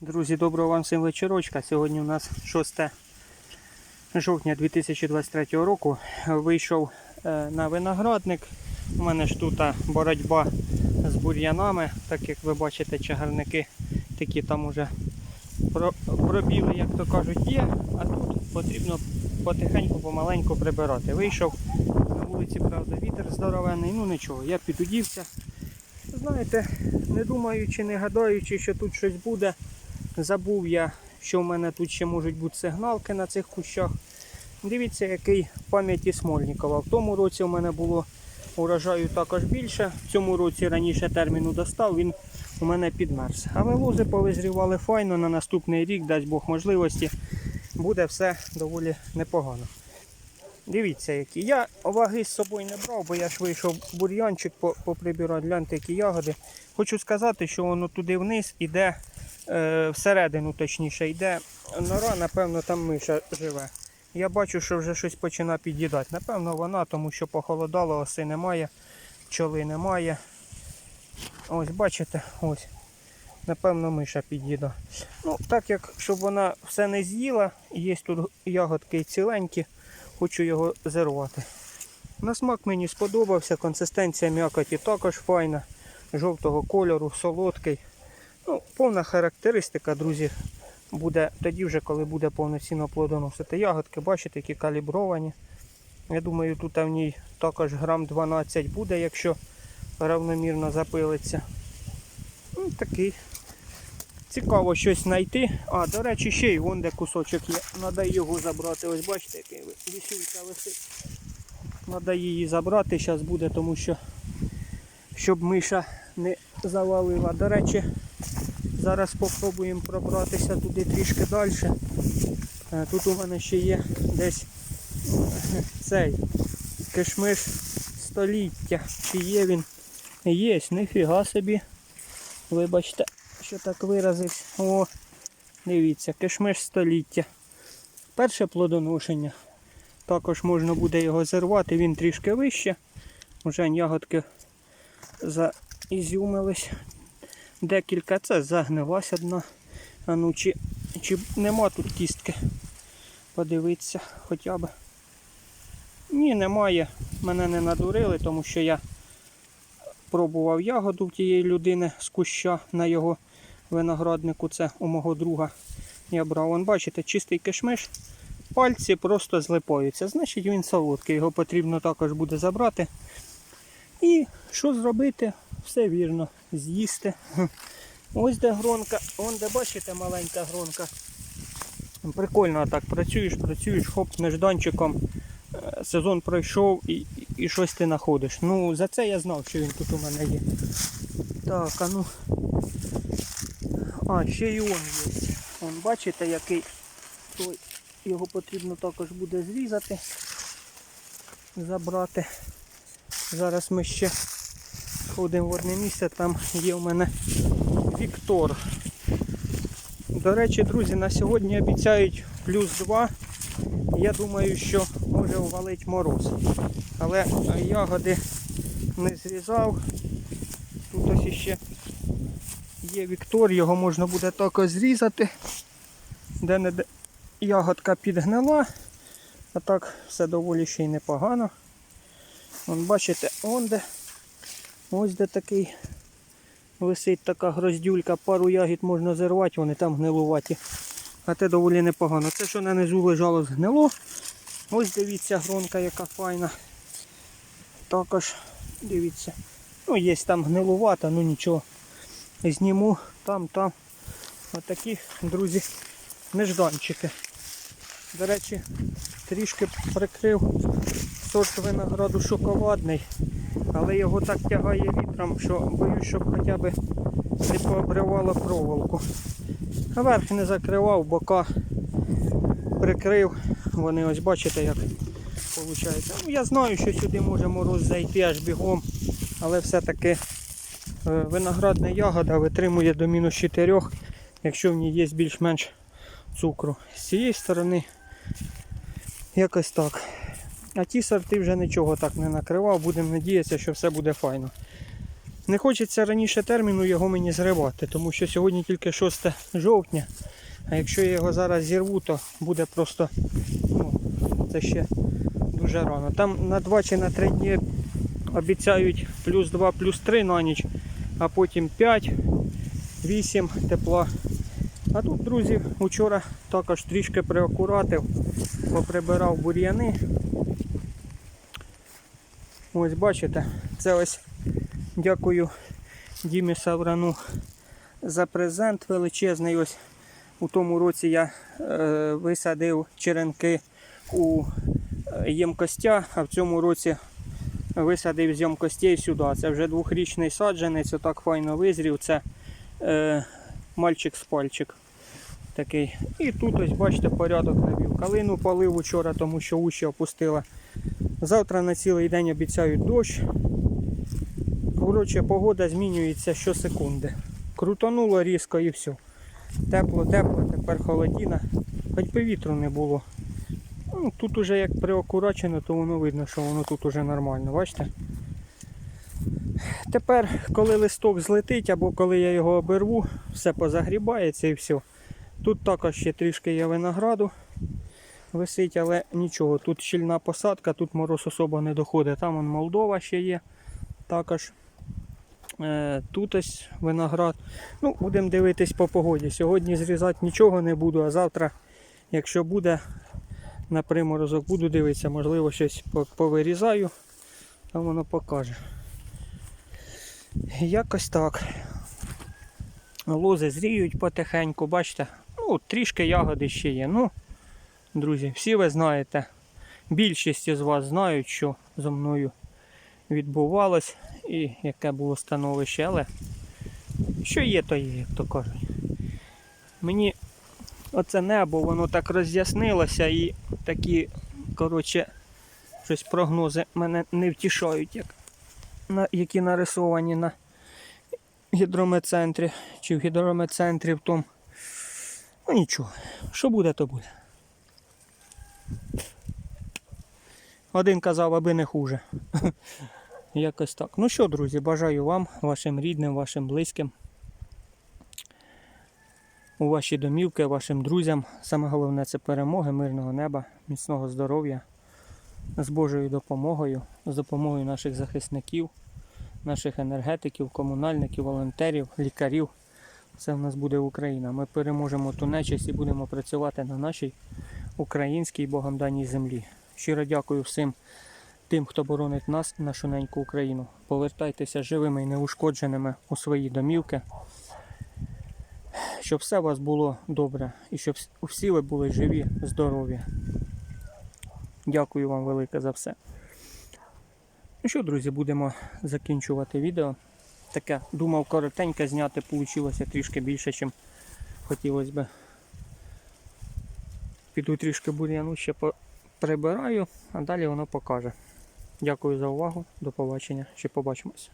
Друзі, доброго вам всім вечорочка. Сьогодні у нас 6 жовтня 2023 року. Вийшов е, на виноградник. У мене ж тут боротьба з бур'янами, так як ви бачите, чагарники такі там уже пробіли, як то кажуть, є. А тут потрібно потихеньку, помаленьку прибирати. Вийшов на вулиці, правда, вітер здоровенний, ну нічого, я підудівся. Знаєте, не думаючи, не гадаючи, що тут щось буде, забув я, що в мене тут ще можуть бути сигналки на цих кущах. Дивіться, який пам'яті Смольникова. В тому році у мене було урожаю також більше. В цьому році раніше терміну достав, він у мене підмерз. Але лози повизрівали файно на наступний рік, дасть Бог можливості, буде все доволі непогано. Дивіться, які. Я ваги з собою не брав, бо я ж вийшов бур'янчик по- поприбирати, гляньте, які ягоди. Хочу сказати, що воно туди вниз іде, всередину точніше, йде нора, напевно, там миша живе. Я бачу, що вже щось починає під'їдати. Напевно, вона, тому що похолодало, оси немає, пчоли немає. Ось, бачите, ось. Напевно, миша під'їда. Ну, так як, щоб вона все не з'їла, є тут ягодки ціленькі, хочу його зірвати. На смак мені сподобався, консистенція м'якоті також файна, жовтого кольору, солодкий. Ну, повна характеристика, друзі, буде тоді вже, коли буде повноцінно плодоносити. Ягодки, бачите, які калібровані. Я думаю, тут в ній також грам 12 буде, якщо равномірно запилиться. Ну, такий. Цікаво щось знайти. А, до речі, ще й вон де кусочок є. Треба його забрати. Ось бачите, який вісюлька висить. Треба її забрати, зараз буде, тому що щоб миша не завалила. До речі, зараз спробуємо пробратися туди трішки далі. Е, Тут у мене ще є десь е, цей кишмиш століття. Чи є він? Є, ніфіга собі. Вибачте, що так виразився. О, дивіться, кишмиш століття. Перше плодоношення. Також можна буде його зірвати, він трішки вище. Уже ягодки заізюмились. Декілька це загнилась одна. А ну чи, чи нема тут кістки? Подивитися хоча б. Ні, немає. Мене не надурили, тому що я пробував ягоду в тієї людини з куща на його винограднику. Це у мого друга. Я брав, вон бачите, чистий кишмиш. Пальці просто злипаються. Значить він солодкий. Його потрібно також буде забрати. І що зробити? Все вірно. З'їсти. Ось де гронка. Вон де бачите маленька гронка. Прикольно так працюєш, працюєш, хоп, нежданчиком. Е, Сезон пройшов і, і, щось ти знаходиш. Ну, за це я знав, що він тут у мене є. Так, а ну. А, ще і он є. Вон, бачите, який той. Його потрібно також буде зрізати, забрати. Зараз ми ще сходимо в одне місце, там є у мене Віктор. До речі, друзі, на сьогодні обіцяють плюс 2. Я думаю, що може увалить мороз. Але ягоди не зрізав. Тут ось іще є Віктор, його можна буде також зрізати. Де не ягодка підгнила, а так все доволі ще й непогано. Вон бачите, он де ось де такий висить така гроздюлька, пару ягід можна зірвати, вони там гнилуваті. А те доволі непогано. Це, що на низу лежало, згнило. Ось дивіться, гронка яка файна. Також дивіться. Ну, є там гнилувата, ну нічого. Зніму там, там. Отакі, друзі, нежданчики. До речі, трішки прикрив сорт винограду шоколадний, але його так тягає вітром, що боюсь, щоб хоча б не пообривало проволоку. А верх не закривав, бока прикрив. Вони ось бачите, як виходить. Ну, я знаю, що сюди може мороз зайти аж бігом, але все-таки е, виноградна ягода витримує до мінус 4, якщо в ній є більш-менш цукру. З цієї сторони якось так. А ті сорти вже нічого так не накривав, будемо надіятися, що все буде файно. Не хочеться раніше терміну його мені зривати, тому що сьогодні тільки 6 жовтня. А якщо я його зараз зірву, то буде просто ну, це ще дуже рано. Там на 2 чи на 3 дні обіцяють плюс 2, плюс 3 на ніч, а потім 5, 8 тепла. А тут, друзі, вчора також трішки приакуратив, поприбирав бур'яни. Ось бачите, це ось дякую Дімі Саврану за презент величезний. Ось у тому році я е, висадив черенки у е, ємкостя, а в цьому році висадив з ємкостей сюди. Це вже двохрічний саджанець, отак файно визрів. Це е, мальчик з пальчик. Такий. І тут ось бачите порядок навів. Калину полив учора, тому що уші опустила. Завтра на цілий день обіцяють дощ. Коротше, погода змінюється щосекунди. Крутонуло різко і все. Тепло, тепло, тепер холодіна. Хоч би вітру не було. Ну, тут уже як приокурачено, то воно видно, що воно тут уже нормально, бачите? Тепер, коли листок злетить або коли я його оберву, все позагрібається і все. Тут також ще трішки є винограду висить, але нічого. Тут щільна посадка, тут мороз особо не доходить. Там вон Молдова ще є також. Е, Тут ось виноград. Ну, будемо дивитись по погоді. Сьогодні зрізати нічого не буду, а завтра, якщо буде на приморозок, буду дивитися, можливо, щось повирізаю, а воно покаже. Якось так. Лози зріють потихеньку, бачите? Ну, трішки ягоди ще є. Ну, друзі, всі ви знаєте, більшість з вас знають, що зо мною відбувалось і яке було становище, але що є, то є, як то кажуть. Мені оце небо, воно так роз'яснилося і такі, коротше, щось прогнози мене не втішають, як, на, які нарисовані на гідрометцентрі чи в гідрометцентрі в тому. Ну нічого, що буде, то буде. Один казав, аби не хуже. Якось так. Ну що, друзі, бажаю вам, вашим рідним, вашим близьким, у ваші домівки, вашим друзям. Саме головне це перемоги, мирного неба, міцного здоров'я, з Божою допомогою, з допомогою наших захисників, наших енергетиків, комунальників, волонтерів, лікарів. Це в нас буде Україна. Ми переможемо ту нечисть і будемо працювати на нашій українській Богом даній землі. Щиро дякую всім тим, хто боронить нас нашу неньку Україну. Повертайтеся живими і неушкодженими у свої домівки, щоб все у вас було добре і щоб всі ви були живі, здорові. Дякую вам велике за все. Ну що, друзі, будемо закінчувати відео. Таке думав коротеньке зняти, вийшло трішки більше, ніж хотілося б. Піду трішки бур'яну ще прибираю, а далі воно покаже. Дякую за увагу. До побачення. Ще побачимось.